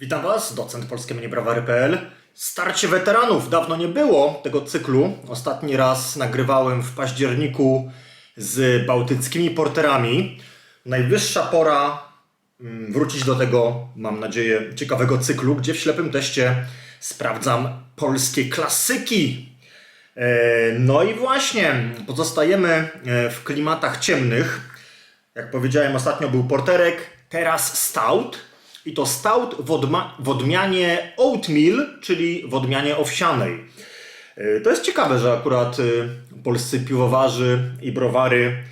Witam Was, docent polskiemniebrawary.pl. Starcie weteranów, dawno nie było tego cyklu. Ostatni raz nagrywałem w październiku z bałtyckimi porterami. Najwyższa pora mm, wrócić do tego, mam nadzieję, ciekawego cyklu, gdzie w ślepym teście sprawdzam polskie klasyki. E, No i właśnie, pozostajemy e, w klimatach ciemnych. Jak powiedziałem, ostatnio był porterek, teraz stout. I to stout w, odma- w odmianie oatmeal, czyli w odmianie owsianej. E, To jest ciekawe, że akurat e, polscy piwowarzy i browary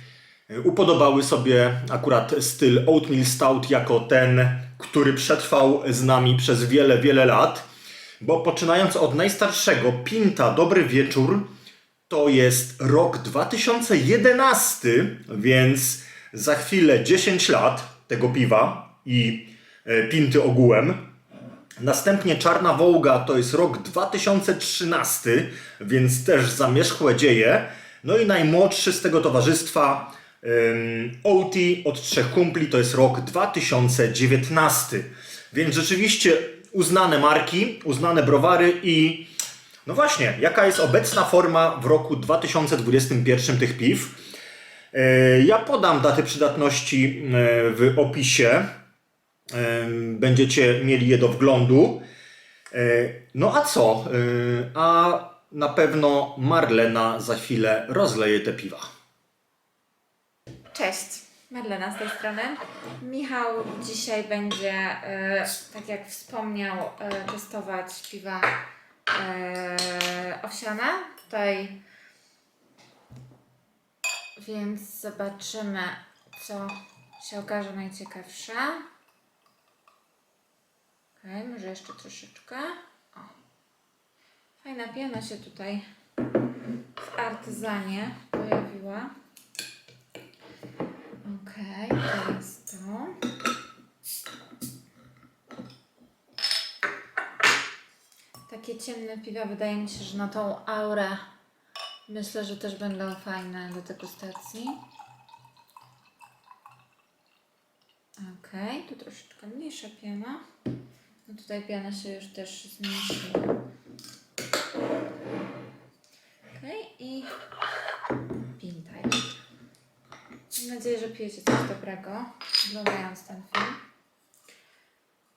e, upodobały sobie akurat styl oatmeal stout jako ten, który przetrwał z nami przez wiele, wiele lat. Bo poczynając od najstarszego, Pinta Dobry Wieczór, to jest rok 2011, więc za chwilę 10 lat tego piwa i Pinty ogółem. Następnie Czarna Wołga to jest rok 2013, więc też zamierzchłe dzieje. No i najmłodszy z tego towarzystwa Outi od trzech kumpli to jest rok 2019. Więc rzeczywiście uznane marki, uznane browary i no właśnie, jaka jest obecna forma w roku 2021 tych piw? E, Ja podam daty przydatności e, w opisie. Będziecie mieli je do wglądu. E, No a co? E, A na pewno Marlena za chwilę rozleje te piwa. Cześć, Marlena z tej strony. Michał dzisiaj będzie, e, tak jak wspomniał, testować piwa owsiane. Tutaj, więc zobaczymy, co się okaże najciekawsze. Okej, może jeszcze troszeczkę. O. Fajna piana się tutaj w artyzanie pojawiła. Okej, teraz to. Takie ciemne piwa wydaje mi się, że na tą aurę myślę, że też będą fajne do degustacji. Okej, tu troszeczkę mniejsza piana. No tutaj piana się już też zmniejszyła. Okej, i pinta jeszcze. Mam nadzieję, że pijecie coś dobrego, oglądając ten film.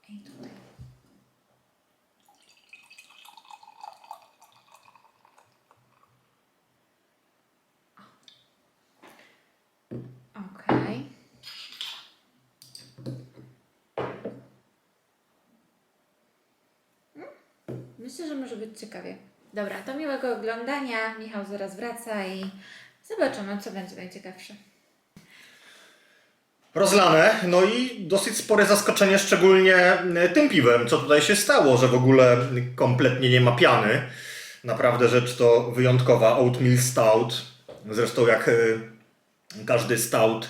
I tutaj. Okej. Mm, Myślę, że może być ciekawie. Dobra, to miłego oglądania. Michał zaraz wraca i zobaczymy, co będzie najciekawsze. Rozlane, no i dosyć spore zaskoczenie, szczególnie e, tym piwem, co tutaj się stało, że w ogóle kompletnie nie ma piany. Naprawdę rzecz to wyjątkowa, oatmeal stout. Zresztą jak e, każdy stout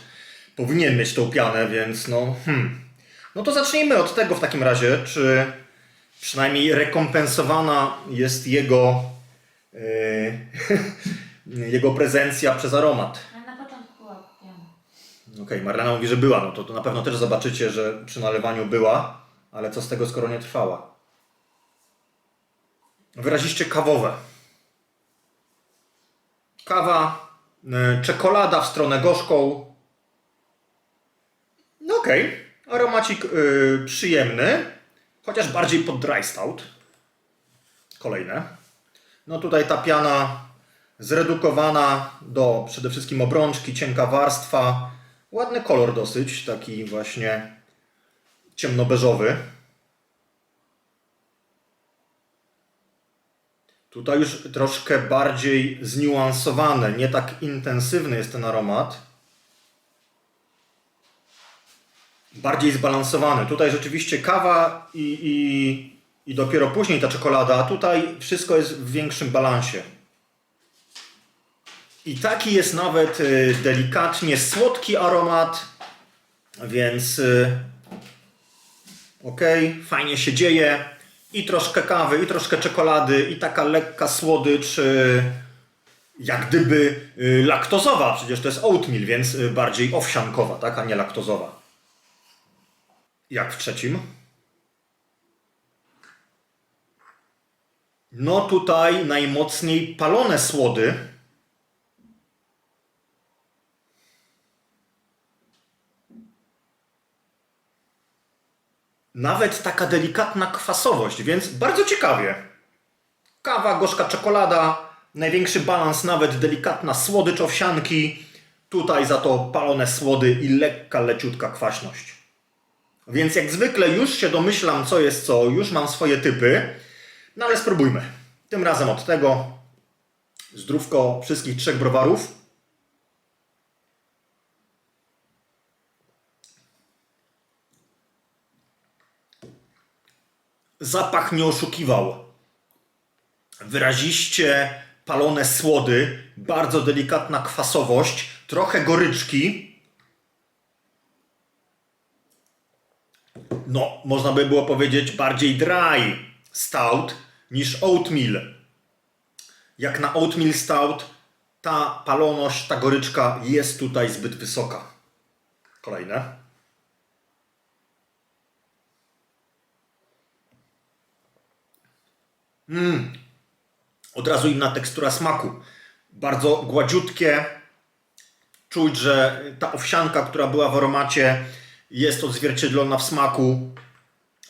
powinien mieć tą pianę, więc no hmm. No to zacznijmy od tego w takim razie, czy przynajmniej rekompensowana jest jego e, jego prezencja przez aromat. Ale na początku była. Okej, Marlena mówi, że była, no to, to na pewno też zobaczycie, że przy nalewaniu była, ale co z tego, skoro nie trwała? Wyraziście kawowe. Kawa, y, czekolada w stronę gorzką. No okej, aromacik y, przyjemny, chociaż bardziej pod dry stout. Kolejne. No tutaj ta piana zredukowana do przede wszystkim obrączki, cienka warstwa, ładny kolor dosyć, taki właśnie ciemnobeżowy. Tutaj już troszkę bardziej zniuansowane, nie tak intensywny jest ten aromat. Bardziej zbalansowany. Tutaj rzeczywiście kawa i, i, i dopiero później ta czekolada, a tutaj wszystko jest w większym balansie. I taki jest nawet y, delikatnie słodki aromat, więc y, ok, fajnie się dzieje. I troszkę kawy, i troszkę czekolady, i taka lekka słodycz, y, jak gdyby laktozowa. Przecież to jest oatmeal, więc bardziej owsiankowa, tak, a nie laktozowa. Jak w trzecim? No tutaj najmocniej palone słody. Nawet taka delikatna kwasowość, więc bardzo ciekawie. Kawa, gorzka czekolada, największy balans, nawet delikatna słodycz owsianki. Tutaj za to palone słody i lekka, leciutka kwaśność. Więc jak zwykle już się domyślam, co jest co, już mam swoje typy. No ale spróbujmy. Tym razem od tego. Zdrówko wszystkich trzech browarów. Zapach nie oszukiwał. Wyraziście palone słody, bardzo delikatna kwasowość, trochę goryczki. No, można by było powiedzieć bardziej dry stout niż oatmeal. Jak na oatmeal stout, ta paloność, ta goryczka jest tutaj zbyt wysoka. Kolejne. Mm. Od razu inna tekstura smaku. Bardzo gładziutkie. Czuć, że ta owsianka, która była w aromacie, jest odzwierciedlona w smaku.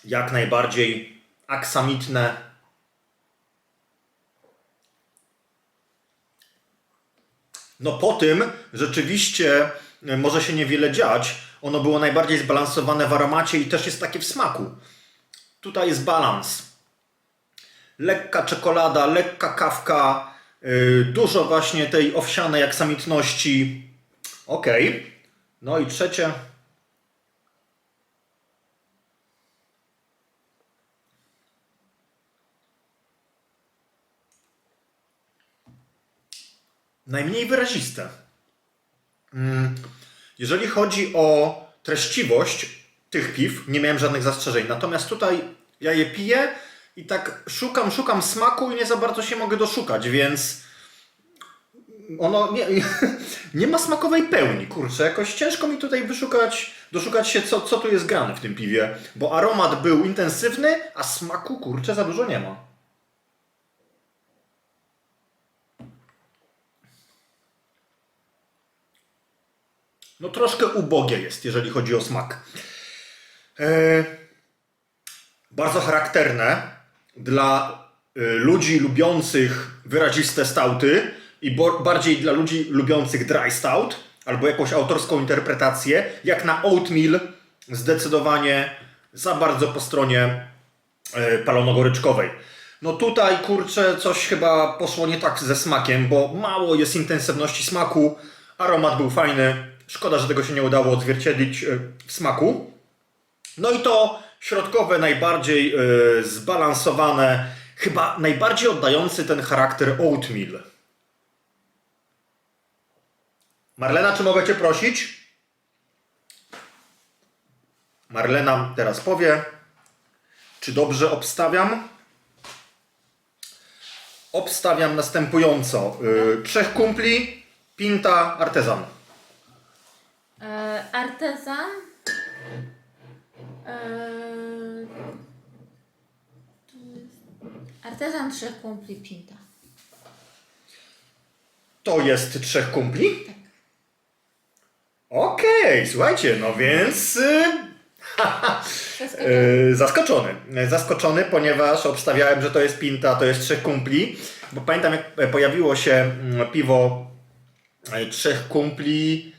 Jak najbardziej aksamitne. No po tym rzeczywiście e, może się niewiele dziać. Ono było najbardziej zbalansowane w aromacie i też jest takie w smaku. Tutaj jest balans. Lekka czekolada, lekka kawka, yy, dużo właśnie tej owsianej aksamitności. Okej. No i trzecie. Najmniej wyraziste. Mm, Jeżeli chodzi o treściwość tych piw, nie miałem żadnych zastrzeżeń. Natomiast tutaj ja je piję i tak szukam, szukam smaku i nie za bardzo się mogę doszukać, więc ono nie, nie ma smakowej pełni, kurczę. Jakoś ciężko mi tutaj wyszukać, doszukać się, co, co tu jest grane w tym piwie, bo aromat był intensywny, a smaku, kurczę, za dużo nie ma. No troszkę ubogie jest, jeżeli chodzi o smak. E, bardzo charakterne dla e, ludzi lubiących wyraziste stauty i bardziej dla ludzi lubiących dry stout albo jakąś autorską interpretację, jak na oatmeal zdecydowanie za bardzo po stronie e, palonogoryczkowej. No tutaj kurczę coś chyba poszło nie tak ze smakiem, bo mało jest intensywności smaku, aromat był fajny, szkoda, że tego się nie udało odzwierciedlić e, w smaku. No i to środkowe, najbardziej e, zbalansowane, chyba najbardziej oddający ten charakter oatmeal. Marlena, czy mogę Cię prosić? Marlena teraz powie, czy dobrze obstawiam? Obstawiam następująco. Y, trzech kumpli, pinta, artezan. Artezan. Jest- artezan trzech kumpli pinta. To jest trzech kumpli? Okej, słuchajcie, no więc y, Zaskoczony. y, zaskoczony. Zaskoczony, ponieważ obstawiałem, że to jest pinta, to jest trzech kumpli, bo pamiętam jak pojawiło się mm, piwo e, trzech kumpli,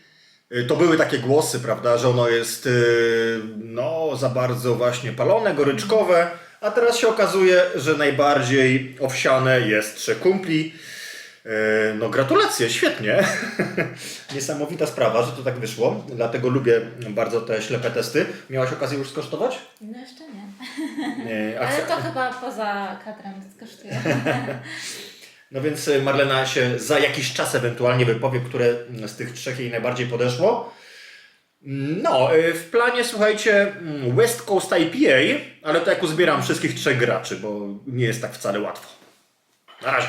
to były takie głosy, prawda, że ono jest y, no za bardzo właśnie palone, goryczkowe, a teraz się okazuje, że najbardziej owsiane jest kumpli. E, No gratulacje, świetnie. Niesamowita sprawa, że to tak wyszło. Dlatego lubię bardzo te ślepe testy. Miałaś okazję już skosztować? No jeszcze nie. Nie, Ale to chyba poza kadrem skosztuję. No więc e, Marlena się za jakiś czas ewentualnie wypowie, które z tych trzech jej najbardziej podeszło. No, e, w planie słuchajcie mm, West Coast IPA, ale to jak uzbieram wszystkich trzech graczy, bo nie jest tak wcale łatwo. Na razie.